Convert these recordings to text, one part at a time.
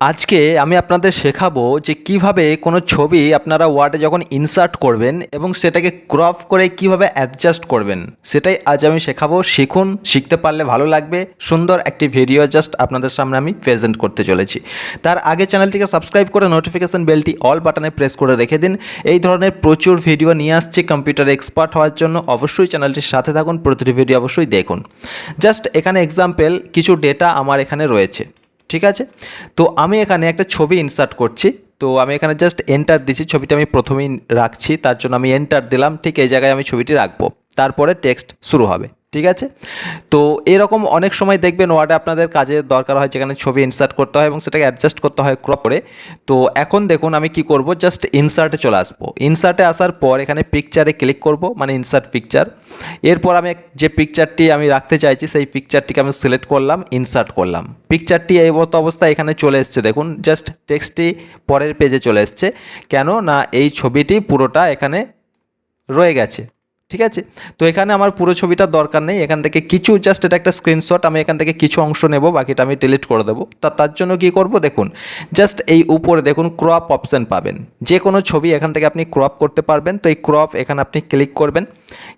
আজকে আমি আপনাদের শেখাবো যে কীভাবে কোনো ছবি আপনারা ওয়ার্ডে যখন ইনসার্ট করবেন এবং সেটাকে ক্রপ করে কীভাবে অ্যাডজাস্ট করবেন, সেটাই আজ আমি শেখাবো। শিখুন, শিখতে পারলে ভালো লাগবে। সুন্দর একটি ভিডিও জাস্ট আপনাদের সামনে আমি প্রেজেন্ট করতে চলেছি। তার আগে চ্যানেলটিকে সাবস্ক্রাইব করে নোটিফিকেশন বেলটি অল বাটনে প্রেস করে রেখে দিন। এই ধরনের প্রচুর ভিডিও নিয়ে আসছে কম্পিউটার এক্সপার্ট হওয়ার জন্য। অবশ্যই চ্যানেলটির সাথে থাকুন, প্রতিটি ভিডিও অবশ্যই দেখুন। জাস্ট এখানে এক্সাম্পল কিছু ডেটা আমার এখানে রয়েছে। ঠিক আছে? তো আমি এখানে একটা ছবি ইনসার্ট করছি। তো আমি এখানে জাস্ট এন্টার দিচ্ছি ছবিটা আমি প্রথমেই রাখছি, তার জন্য আমি এন্টার দিলাম, ঠিক এই জায়গায় আমি ছবিটি রাখব। তারপরে টেক্সট শুরু হবে। ঠিক আছে? তো এরকম অনেক সময় দেখবেন ওয়ার্ডে আপনাদের কাজের দরকার হয়, যেখানে ছবি ইনসার্ট করতে হয় এবং সেটাকে অ্যাডজাস্ট করতে হয় ক্রপ করে। তো এখন দেখুন আমি কি করব? জাস্ট ইনসার্টে চলে আসব। ইনসার্টে আসার পর এখানে পিকচারে ক্লিক করব মানে ইনসার্ট পিকচার এরপর আমি যে পিকচারটি আমি রাখতে চাইছি, সেই পিকচারটিকে আমি সিলেক্ট করলাম ইনসার্ট করলাম। পিকচারটি এই মতো অবস্থায় এখানে চলে এসছে। দেখুন জাস্ট টেক্সটটি পরের পেজে চলে এসছে। কেন? না, এই ছবিটি পুরোটা এখানে রয়ে গেছে। ঠিক আছে? তো এখানে আমার পুরো ছবিটার দরকার নেই। এখান থেকে কিছু জাস্ট এটা একটা স্ক্রিনশট আমি এখান থেকে কিছু অংশ নেব, বাকিটা আমি ডিলিট করে দেবো। তা, তার জন্য কি করব? দেখুন জাস্ট এই উপরে দেখুন ক্রপ অপশন পাবেন। যে কোনো ছবি এখান থেকে আপনি ক্রপ করতে পারবেন। তো এই ক্রপ এখানে আপনি ক্লিক করবেন।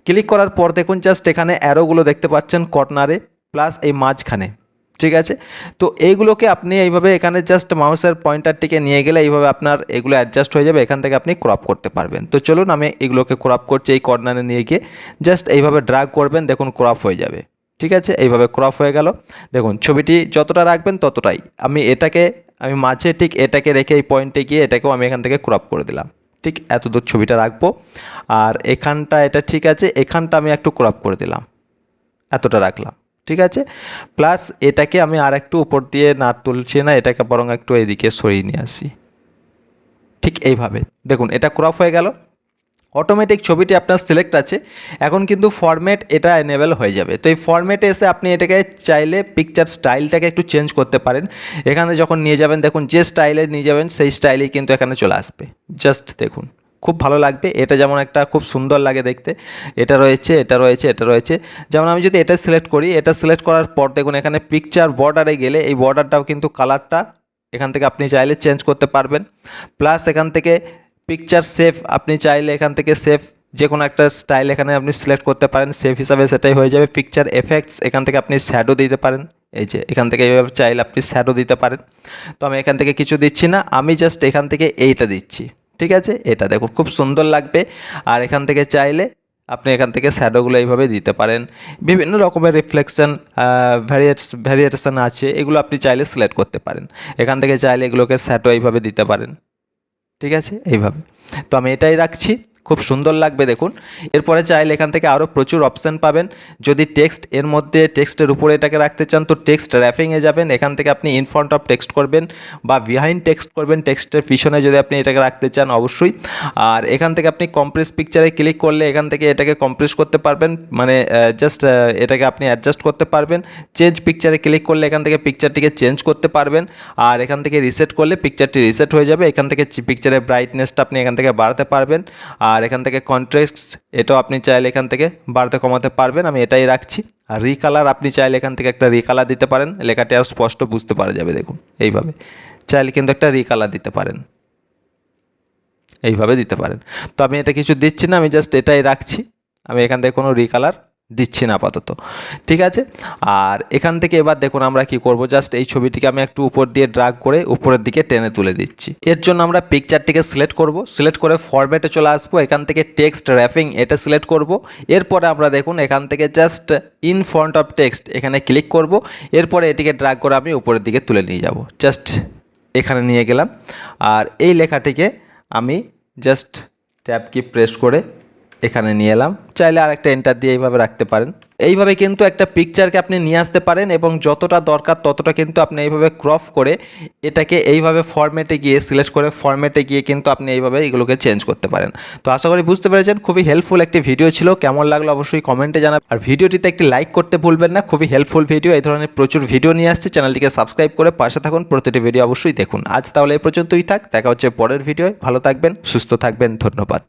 ক্লিক করার পর দেখুন জাস্ট এখানে অ্যারোগুলো দেখতে পাচ্ছেন কর্নারে প্লাস এই মাঝখানে। ঠিক আছে? তো এইগুলোকে আপনি এইভাবে এখানে জাস্ট মাউসের পয়েন্টারটিকে নিয়ে গেলে এইভাবে আপনার এগুলো অ্যাডজাস্ট হয়ে যাবে, এখান থেকে আপনি ক্রপ করতে পারবেন। তো চলুন আমি এগুলোকে ক্রপ করছি এই কর্নারে নিয়ে গিয়ে। জাস্ট এইভাবে ড্রাগ করবেন, দেখুন ক্রপ হয়ে যাবে। ঠিক আছে? এইভাবে ক্রপ হয়ে গেল। দেখুন, ছবিটি যতটা রাখবেন ততটাই। আমি এটাকে, আমি মাঝে ঠিক এটাকে রেখে এই পয়েন্টে গিয়ে এটাকেও আমি এখান থেকে ক্রপ করে দিলাম। ঠিক এত দূর ছবিটা রাখব। আর এখানটা এটা ঠিক আছে? এখানটা আমি একটু ক্রপ করে দিলাম। এতটা রাখলাম। ঠিক আছে? প্লাস এটাকে আমি আর একটু উপর দিয়ে না তুলছি না, এটাকে বরং একটু এদিকে সরিয়ে নিয়ে আসি। ঠিক এইভাবে। দেখুন, এটা ক্রপ হয়ে গেল। অটোমেটিক ছবিটি আপনার সিলেক্ট আছে। এখন কিন্তু ফরম্যাট এটা এনেবেল হয়ে যাবে। তো এই ফরম্যাটে এসে আপনি এটাকে চাইলে পিকচার স্টাইলটাকে একটু চেঞ্জ করতে পারেন। এখানে যখন নিয়ে যাবেন, দেখুন যে স্টাইলে নিয়ে যাবেন, সেই স্টাইলেই কিন্তু এখানে চলে আসবে। জাস্ট দেখুন। খুব ভালো লাগবে। এটা যেমন একটা খুব সুন্দর লাগে দেখতে। এটা রয়েছে এটা রয়েছে এটা রয়েছে। যেমন আমি যদি এটা সিলেক্ট করি, এটা সিলেক্ট করার পর দেখুন এখানে পিকচার বর্ডারে গেলে এই বর্ডারটাও কিন্তু কালারটা এখান থেকে আপনি চাইলে চেঞ্জ করতে পারবেন। প্লাস এখান থেকে পিকচার সেফ আপনি চাইলে এখান থেকে সেফ যে কোনো একটা স্টাইল এখানে আপনি সিলেক্ট করতে পারেন। সেফ হিসাবে সেটাই হয়ে যাবে। পিকচার এফেক্টস এখান থেকে আপনি শ্যাডো দিতে পারেন। এই যে এখান থেকে এইভাবে চাইলে আপনি শ্যাডো দিতে পারেন। তো আমি এখান থেকে কিছু দিচ্ছি না। আমি জাস্ট এখান থেকে এইটা দিচ্ছি। ঠিক আছে? এটা দেখুন, খুব সুন্দর লাগবে। আর এখান থেকে চাইলে আপনি এখান থেকে শ্যাডোগুলো এইভাবে দিতে পারেন। বিভিন্ন রকমের রিফ্লেকশান ভ্যারিয়েটস ভ্যারিয়েশন আছে, এগুলো আপনি চাইলে সিলেক্ট করতে পারেন। এখান থেকে চাইলে এগুলোকে শ্যাডো এইভাবে দিতে পারেন। ঠিক আছে? এইভাবে। তো আমি এটাই রাখছি। খুব সুন্দর লাগবে, দেখুন। এরপরে চাইলে এখান থেকে আরও প্রচুর অপশান পাবেন। যদি টেক্সট এর মধ্যে টেক্সটের উপরে এটাকে রাখতে চান, তো টেক্সট র্যাপিংয়ে যাবেন। এখান থেকে আপনি ইন ফ্রন্ট অফ টেক্সট করবেন বা বিহাইন্ড টেক্সট করবেন। টেক্সটের পিছনে যদি আপনি এটাকে রাখতে চান, অবশ্যই। আর এখান থেকে আপনি কম্প্রেস পিকচারে ক্লিক করলে এখান থেকে এটাকে কম্প্রেস করতে পারবেন। মানে জাস্ট এটাকে আপনি অ্যাডজাস্ট করতে পারবেন। চেঞ্জ পিকচারে ক্লিক করলে এখান থেকে পিকচারটিকে চেঞ্জ করতে পারবেন। আর এখান থেকে রিসেট করলে পিকচারটি রিসেট হয়ে যাবে। এখান থেকে পিকচারের ব্রাইটনেসটা আপনি এখান থেকে বাড়াতে পারবেন। আর এখান থেকে কন্ট্রাস্ট এটাও আপনি চাইলে এখান থেকে বাড়তে কমাতে পারবেন, আমি এটাই রাখছি। আর রিকালার আপনি চাইলে এখান থেকে একটা রিকালার দিতে পারেন, লেখাটি আর স্পষ্ট বুঝতে পারা যাবে, দেখুন, এইভাবে। চাইলে কিন্তু একটা রিকালার দিতে পারেন, এইভাবে দিতে পারেন। তো আমি এটা কিছু দিচ্ছি না, আমি জাস্ট এটাই রাখছি, আমি এখান থেকে কোনো রিকালার দিচ্ছি না আপাতত। ঠিক আছে? আর এখান থেকে এবার দেখুন আমরা কি করব? জাস্ট এই ছবিটিকে আমি একটু উপর দিয়ে ড্রাগ করে উপরের দিকে টেনে তুলে দিচ্ছি। এর জন্য আমরা পিকচারটিকে সিলেক্ট করব। সিলেক্ট করে ফরম্যাটে চলে আসব। এখান থেকে টেক্সট র্যাপিং এটা সিলেক্ট করব। এরপরে আমরা দেখুন এখান থেকে just in front of text এখানে ক্লিক করব। এরপরে এটিকে ড্রাগ করে আমি উপরের দিকে তুলে নিয়ে যাব। জাস্ট এখানে নিয়ে গেলাম। আর এই লেখাটিকে আমি জাস্ট ট্যাব কি প্রেস করে এখানে নিয়ে এলাম। চাইলে আর একটা এন্টার দিয়ে এইভাবে রাখতে পারেন। এইভাবে কিন্তু একটা পিকচারকে আপনি নিয়ে আসতে পারেন এবং যতটা দরকার ততটা কিন্তু আপনি এইভাবে ক্রপ করে এটাকে এইভাবে ফরম্যাটে গিয়ে সিলেক্ট করে ফরম্যাটে গিয়ে কিন্তু আপনি এইভাবে এগুলোকে চেঞ্জ করতে পারেন। তো আশা করি বুঝতে পেরেছেন, খুবই হেল্পফুল একটি ভিডিও ছিল। কেমন লাগল অবশ্যই কমেন্টে জানাবেন। আর ভিডিওটিতে একটি লাইক করতে ভুলবেন না, খুবই হেল্পফুল ভিডিও এই ধরনের প্রচুর ভিডিও নিয়ে আসছে। চ্যানেলটিকে সাবস্ক্রাইব করে পাশে থাকুন, প্রতিটি ভিডিও অবশ্যই দেখুন। আজ তাহলে এই পর্যন্তই থাক। দেখা হচ্ছে পরের ভিডিও ভালো থাকবেন, সুস্থ থাকবেন। ধন্যবাদ।